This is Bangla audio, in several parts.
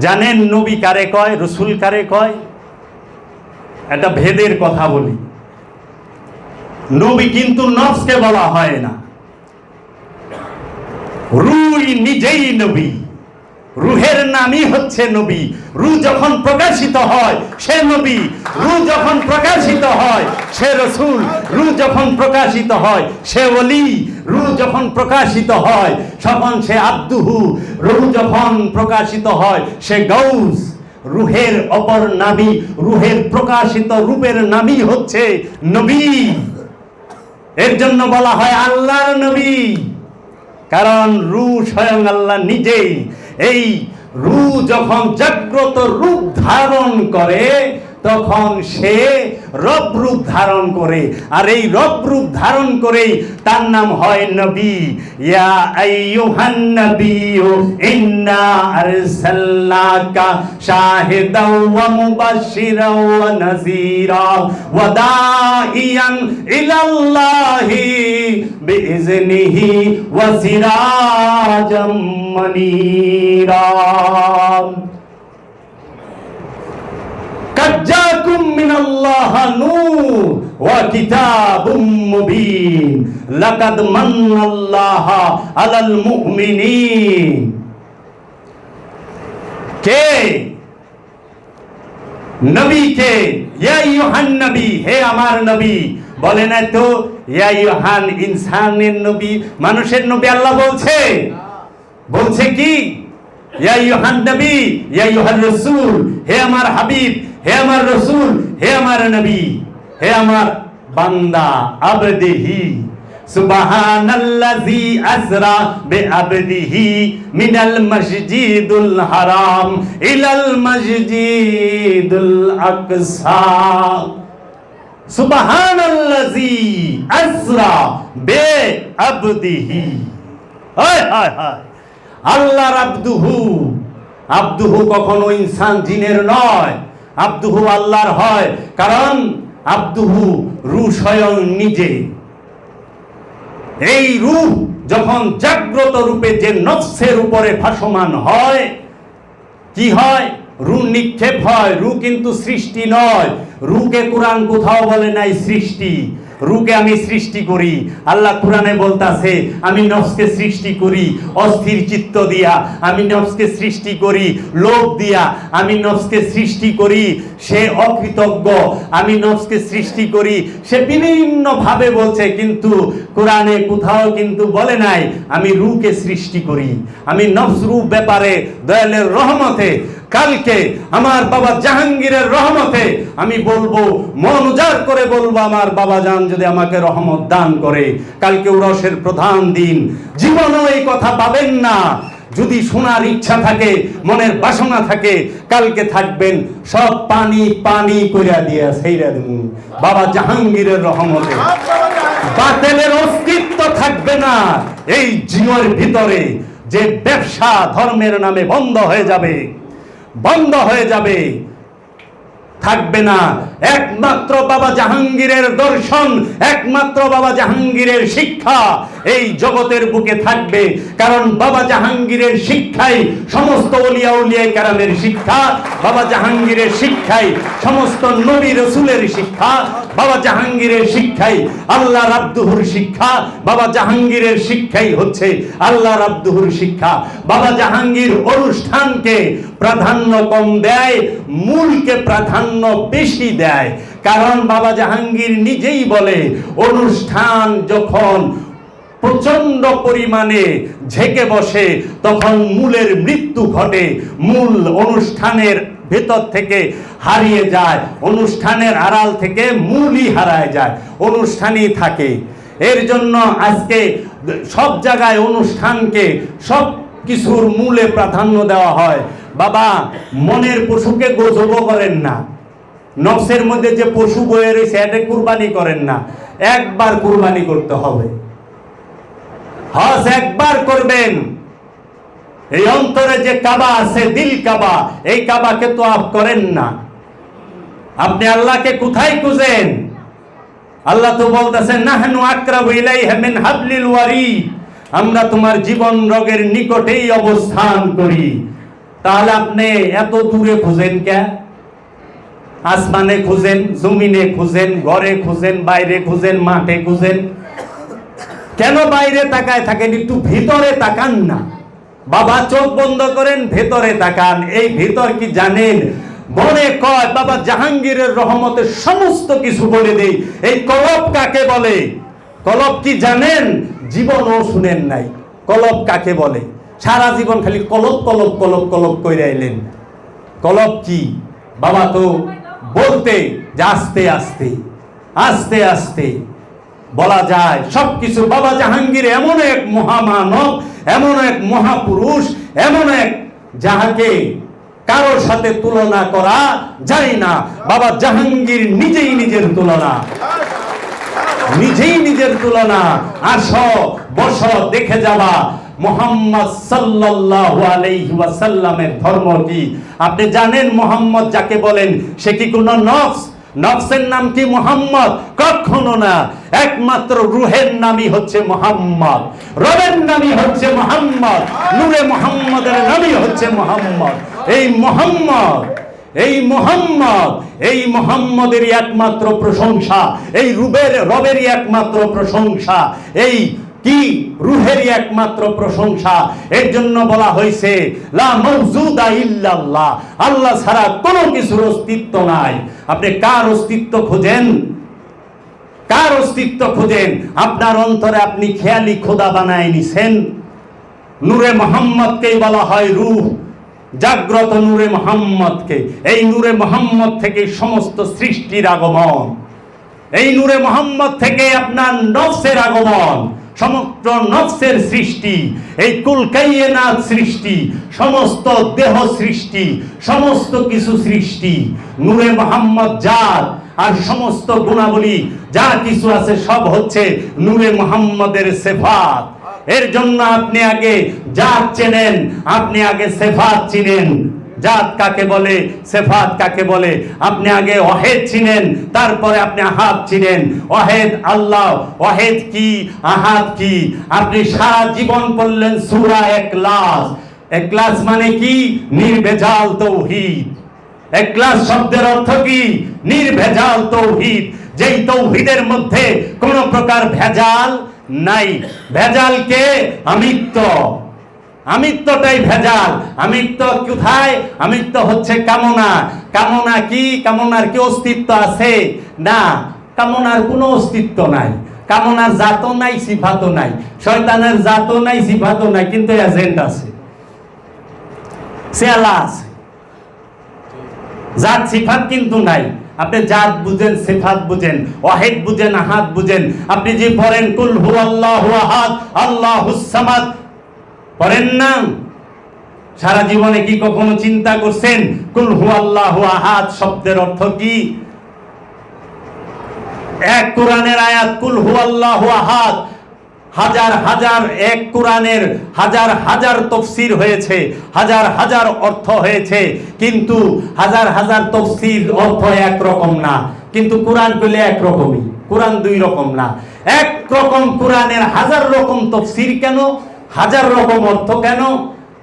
জানেন নবী কারে কয়, রসুল কারে কয়? একটা ভেদের কথা বলি। নবী কিন্তু নফসকে বলা হয় না। রুই নিজেই নবী। রুহের নামই হচ্ছে নবী। রু যখন প্রকাশিত হয়, সে নবী। রু যখন প্রকাশিত হয়, সে রসুল। রু যখন প্রকাশিত হয়, সে অলি রু যখন প্রকাশিত হয়, তখন সে আব্দুহু। রু যখন প্রকাশিত হয়, সে গৌস। রুহের অপর নামই রুহের প্রকাশিত রূপের নামই হচ্ছে নবী। এর জন্য বলা হয় আল্লাহর নবী। কারণ রু স্বয়ং আল্লাহ নিজেই। এই রু যখন জাগ্রত রূপ ধারণ করে তখন সে রব রূপ ধারণ করে। আর এই রব রূপ ধারণ করেই তার নাম হয় নবী। ইয়া আইয়ুহান নবিয়্যু, ইন্না আরসালনাকা শাহিদাও ওয়া মুবাশশিরাও ওয়া নাযীরা ওয়া দাইয়ান ইলাল্লাহি বিইজনিহি ওয়া সিরাজাম মানীরা। কাজ্জাকুম মিনাল্লাহ নূর ওয়া কিতাবুম মুবিন। লাকাদ মান্নাল্লাহ আলাল মুমিনিন। কে? নবী কে? ইয়া ইউহান নবী, হে আমার নবী। বলে না তো, ইয়া ইউহান ইনসানের নবী, মানুষের নবী আল্লাহ বলছে। বলছে কি? ইয়া ইউহান নবী, ইয়া ইউহান রাসূল, হে আমার হাবিব হে আমার রসুল, হে আমার নবী, হে আমার বান্দা, আবদিহি। সুবহানাল্লাযী আসরা বিআবদিহি মিনাল মসজিদুল হারাম ইলাল মসজিদুল আকসা। সুবহানাল্লাযী আসরা বিআবদিহি। হায় হায় হায়। আল্লাহর আব্দুহু। আব্দুহু কখনো ইনসান জিনের নয়। আব্দুহু আল্লাহর হয়, কারণ আব্দুহু রু স্বয়ং নিজে। এই রূপ যখন জাগ্রত রূপে যে নফসের উপরে ভাসমান হয়, কি হয়? রু নিক্ষেপ হয় রু কিন্তু সৃষ্টি নয়। রুকে কোরআন কোথাও বলে নাই সৃষ্টি। রুকে আমি সৃষ্টি করি। আল্লাহ কোরআনে বলতাছে, আমি নফসকে সৃষ্টি করি, অস্থির চিত্ত দিয়া, আমি নফসকে সৃষ্টি করি, লোভ দিয়া, আমি নফসকে সৃষ্টি করি, সে অকৃতজ্ঞ, আমি নফসকে সৃষ্টি করি, সে বিভিন্ন ভাবে বলছে, কিন্তু কোরআনে কোথাও কিন্তু বলে নাই, আমি রুকে সৃষ্টি করি। আমি নফস রূপ ব্যাপারে দয়ালের রহমতে কালকে আমার বাবা জাহাঙ্গীরের রহমতে আমি বলব, মন উজাড় করে বলব, আমার বাবা জান যদি আমাকে রহমত দান করে। কালকে উরসের প্রধান দিন। জীবনেও এই কথা পাবেন না। যদি শোনার ইচ্ছা থাকে, মনের বাসনা থাকে, কালকে থাকবেন, সব পানি পানি কইরা দিয়া সেইরা দিন বাবা জাহাঙ্গীরের রহমতে। বাতেলের অস্তিত্ব থাকবে না। এই জীবনের ভিতরে যে ব্যবসা ধর্মের নামে বন্ধ হয়ে যাবে। বন্ধ হয়ে যাবে। থাকবে না। একমাত্র বাবা জাহাঙ্গীরের দর্শন, একমাত্র বাবা জাহাঙ্গীরের শিক্ষা এই জগতের বুকে থাকবে। কারণ বাবা জাহাঙ্গীরের শিক্ষাই সমস্ত অলিয়া উলিয়াই কারামের শিক্ষা, বাবা জাহাঙ্গীরের শিক্ষাই সমস্ত নবী রসুলের শিক্ষা, বাবা জাহাঙ্গীরের শিক্ষাই আল্লাহ রাব্দুহুর শিক্ষা, বাবা জাহাঙ্গীরের শিক্ষাই হচ্ছে আল্লাহ রাব্দুহুর শিক্ষা। বাবা জাহাঙ্গীর অনুষ্ঠানকে প্রাধান্য কম দেয়, মূলকে প্রাধান্য বেশি দেয়। কারণ বাবা জাহাঙ্গীর নিজেই বলে, অনুষ্ঠান যখন প্রচণ্ড পরিমাণে ঝেঁকে বসে, তখন মূলের মৃত্যু ঘটে। মূল অনুষ্ঠানের ভেতর থেকে হারিয়ে যায়, অনুষ্ঠানের আড়াল থেকে মূলই হারায় যায়, অনুষ্ঠানই থাকে। এর জন্য আজকে সব জায়গায় অনুষ্ঠানকে সব কিছুর মূলে প্রাধান্য দেওয়া হয়। বাবা, মনের পশুকে গজব করেন না। নফসের মধ্যে যে পশু বয়ে রয়েছে এটা কুরবানি করেন না। একবার কুরবানি করতে হবে। হজ একবার করবেন। এই অন্তরে যে কাবা আছে, দিল কাবা, এই কাবাকে তো আপ করেন না। আপনি আল্লাহকে কোথায় খুঁজেন? আল্লাহ তো বলতেছেন, নাহনু আকরাবু ইলাইহি মিন হাবলিল ওয়ারিদ। আমরা তোমার জীবন রোগের নিকটেই অবস্থান করি। তাহলে আপনি এত দূরে খুঁজেন কে? আসমানে খুঁজেন, জমিনে খুঁজেন, ঘরে খুঁজেন, বাইরে খুঁজেন, মাঠে খুঁজেন। কেন বাইরে তাকায় থাকেন? একটু ভিতরে তাকান না। বাবা, চোখ বন্ধ করেন, ভেতরে তাকান। এই ভিতর কি জানেন? মনে কয় বাবা, জাহাঙ্গীরের রহমতে সমস্ত কিছু বলে দেই। এই কলব কাকে বলে? কলব কি জানেন? জীবনও শুনেন নাই। কলব কাকে বলে? সারা জীবন খালি কলব কলব কলব কলব কইরা এলেন। কলব কি? বাবা তো বলতে, যে আস্তে আস্তে আস্তে আস্তে বলা যায়। সবকিছু বাবা জাহাঙ্গীর এমন এক মহামানব, এমন এক মহাপুরুষ, এমন এক যাহাকে কারোর সাথে তুলনা করা যায় না। বাবা জাহাঙ্গীর নিজেই নিজের তুলনা। নিজেই নিজের তুলনা। আস, বস, দেখে যাবা। মোহাম্মদ সাল্লাল্লাহু আলাইহি ওয়াসাল্লামের ধর্ম কি? আপনি জানেন মোহাম্মদ যাকে বলেন? সে কি কোনো নফস? নফসের নাম কি মোহাম্মদ? কখনো না। একমাত্র রুহের নামই হচ্ছে মোহাম্মদ। রবের নামই হচ্ছে মোহাম্মদ। নূরে মোহাম্মদের নামই হচ্ছে মোহাম্মদ। এই মোহাম্মদ এই মোহাম্মদ, এই মোহাম্মদেরই একমাত্র প্রশংসা। এই রুবের, রবেরই একমাত্র প্রশংসা। এই কি রুহেরই একমাত্র প্রশংসা? এর জন্য বলা হয়েছে, লা মওজুদা ইল্লাল্লাহ। আল্লাহ ছাড়া কোনো কিছুর অস্তিত্ব নাই। আপনি কার অস্তিত্ব খোঁজেন? কার অস্তিত্ব খোঁজেন? আপনার অন্তরে আপনি খেয়ালি খোদা বানায় নিছেন। নূরে মোহাম্মদকেই বলা হয় রুহ। জাগ্রত নূরে মোহাম্মদকে। এই নূরে মোহাম্মদ থেকে সমস্ত সৃষ্টির আগমন। এই নূরে মোহাম্মদ থেকে আপনার নফসের আগমন। সমগ্র নফসের সৃষ্টি, এই কুলকাইয়েনাথ সৃষ্টি, সমস্ত দেহ সৃষ্টি, সমস্ত কিছু সৃষ্টি, নূরে মোহাম্মদ জাত আর সমস্ত গুণাবলী যা কিছু আছে সব হচ্ছে নূরে মোহাম্মদের সেফাত। এর জন্য আপনি আগে জাত চেনেন, আপনি আগে সেফাত চিনেন। জাত কাকে বলে, সেফাত কাকে বলে? আপনি আগে অহেদ চিনেন, তারপরে আপনি আহাদ চিনেন। অহেদ আল্লাহ, অহেদ কি, আহাদ কি? আপনি সারা জীবন পড়লেন সুরা একলাস একলাস মানে কি? নির্ভেজাল তৌহিদ। একলাস শব্দের অর্থ কি? নির্ভেজাল তৌহিদ। যেই তৌহিদের মধ্যে কোন প্রকার ভেজাল নাই। ভেজালকে আমিত্ব আমিত্বটাই ভেজাল আমিত্ব কোথায় আমিত্ব হচ্ছে কামনা। কামনা কি? কামনার কি অস্তিত্ব আছে? না, কামনার কোনো অস্তিত্ব নাই। কামনার জাতও নাই, সিফাতও নাই। শয়তানের জাতও নাই, সিফাতও নাই, কিন্তু এজেন্ট আছে। সেলা আছে। জাত, সিফাত কিন্তু নাই। আপনি জাত বুঝেন, সিফাত বুঝেন, ওয়াহিদ বুঝেন, আহাদ বুঝেন। আপনি যে পড়েন, কুল হু আল্লাহ আহাদ আল্লাহুস সামাদ পড়েন না। সারা জীবনে কি কখনো চিন্তা করছেন, কুল হু আল্লাহ আহাদ শব্দের অর্থ কি? এক কোরআনের আয়াত, কুল হু আল্লাহ আহাদ হাজার হাজার এক কোরআনের হাজার হাজার তফসির হয়েছে, হাজার হাজার অর্থ হয়েছে, কিন্তু হাজার হাজার তফসির অর্থ এক রকম না। কিন্তু কোরআন পেলে এক রকমই কোরআন দুই রকম না। এক রকম কোরআনের হাজার রকম তফসির কেন? হাজার রকম অর্থ কেন?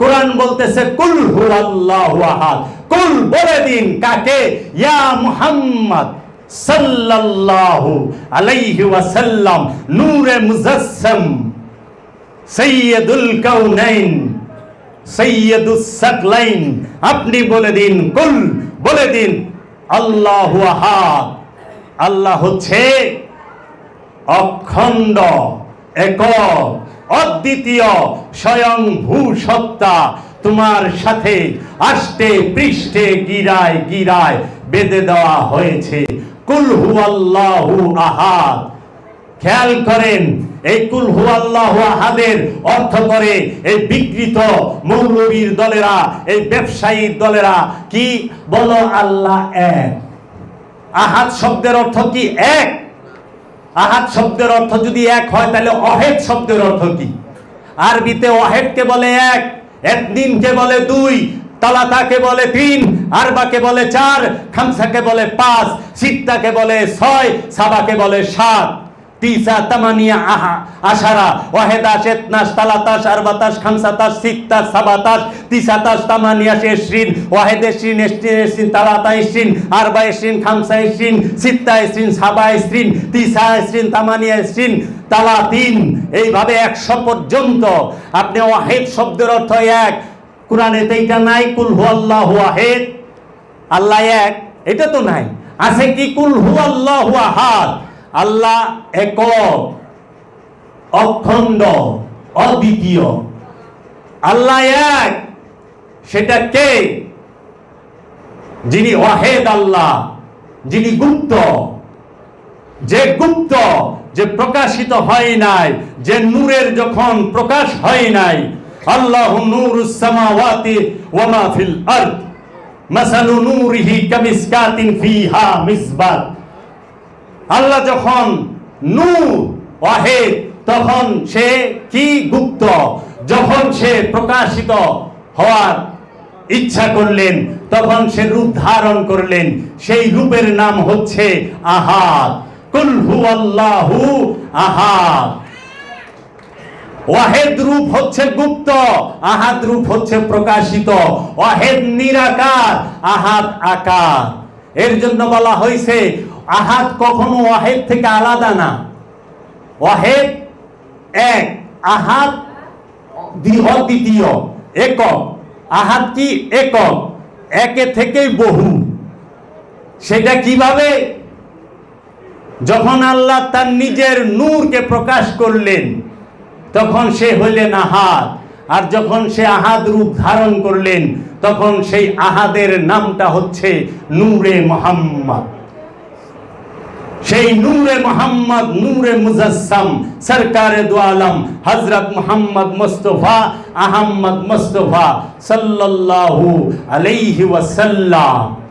কোরআন বলতেছে, কুল হু আল্লাহু আহাদ। কুল বলে দিন কাকে? ইয়া মুহাম্মদ সাল্লাল্লাহু আলাইহি ওয়াসাল্লাম, নূরে মুজাসসাম সৈয়দুল কাউনাইন সৈয়দুস সাকলাইন। আপনি বলে দিন, কুল বলে দিন, আল্লাহু আহাদ। আল্লাহ হচ্ছে অখণ্ড একক অদ্বিতীয় স্বয়ং ভূসত্তা তোমার সাথে আষ্টে পৃষ্ঠে গিরায় গিরায় বেঁধে দেওয়া হয়েছে। কুল হু আল্লাহু আহাদ। খেয়াল করেন, এই কুল হু আহাদের অর্থ করে এই বিকৃত মৌলবীর দলেরা, এই ব্যবসায়ীর দলেরা কি? বলো আল্লাহ এক। আহাদ শব্দের অর্থ কি? এক। আহাদ শব্দের অর্থ যদি এক হয়, তাহলে অহেদ শব্দের অর্থ কি? আরবিতে অহেদকে বলে এক একদিনকে বলে দুই, তালাতাকে বলে তিন, আরবাকে বলে চার, খামসাকে বলে পাঁচ, সিত্তাকে বলে ছয়, সাবাকে বলে সাত। তিসা তামানিয়া আহা আশারা ওয়াহেদাশ এতনাশ তালাতাশ আরবাতাশ খামসাতাশ সিত্তাশ সাবাতাশ তিসাতাশ তামানিয়াশ এশরিন ওয়াহেদ এশরিন এশরিন এশরিন তালাতা এশরিন আরবা এশরিন খামসা এশরিন সিত্তা এশরিন সাবা এশরিন তিসা এশরিন তামানিয়া এশরিন তালা তিন এইভাবে একশো পর্যন্ত। আপনি ওয়াহেদ শব্দের অর্থ এক। কোরআনেতে এইটা নাই, কুল হু আল্লাহ ওয়াহেদ আল্লাহ এক। এটা তো নাই। আছে কি কুল হু আল্লাহ আহাদ? আল্লাহ একক, অখণ্ড, অদ্বিতীয়। আল্লাহ এক, সেটা কে? যিনি ওয়াহেদ আল্লাহ, যিনি গুপ্ত। যে গুপ্ত, যে প্রকাশিত হয় নাই, যে নূরের যখন প্রকাশ হয় নাই, আল্লাহ নূরুস সামাওয়াতি ওয়া মা ফিল আরদ, মাসালু নূরিহি কামিসকাতিন ফিহা মিসবাত। আল্লাহ যখন নু ওয়াহেদ, তখন সে কি গুপ্ত? যখন সে প্রকাশিত হওয়ার ইচ্ছা করলেন, তখন সে রূপ ধারণ করলেন। সেই রূপের নাম হচ্ছে আহাদ। কুল হু আল্লাহু আহাদ। ওয়াহেদ রূপ হচ্ছে গুপ্ত, আহাদ রূপ হচ্ছে প্রকাশিত। ওয়াহেদ নিরাকার, আহাদ আকার। এর জন্য বলা হয়েছে, আহাদ কখনো ওয়াহেদ থেকে আলাদা না। ওয়াহেদ এক, আহাদ দ্বি- অদ্বিতীয় একক। আহাদ কি? একক। একে থেকেই বহু। সেটা কীভাবে? যখন আল্লাহ তার নিজের নূরকে প্রকাশ করলেন, তখন সে হইলেন আহাদ। আর যখন সে আহাদ রূপ ধারণ করলেন, তখন সেই আহাদের নামটা হচ্ছে নূরে মোহাম্মদ। সেই নূরে মোহাম্মদ, নূরে মুজাসম সরকারে দোয়ালম হজরত মোহাম্মদ মুস্তফা, আহম্মদ মুস্তফা সাল্লাল্লাহু আলাইহি ওয়াসাল্লাম।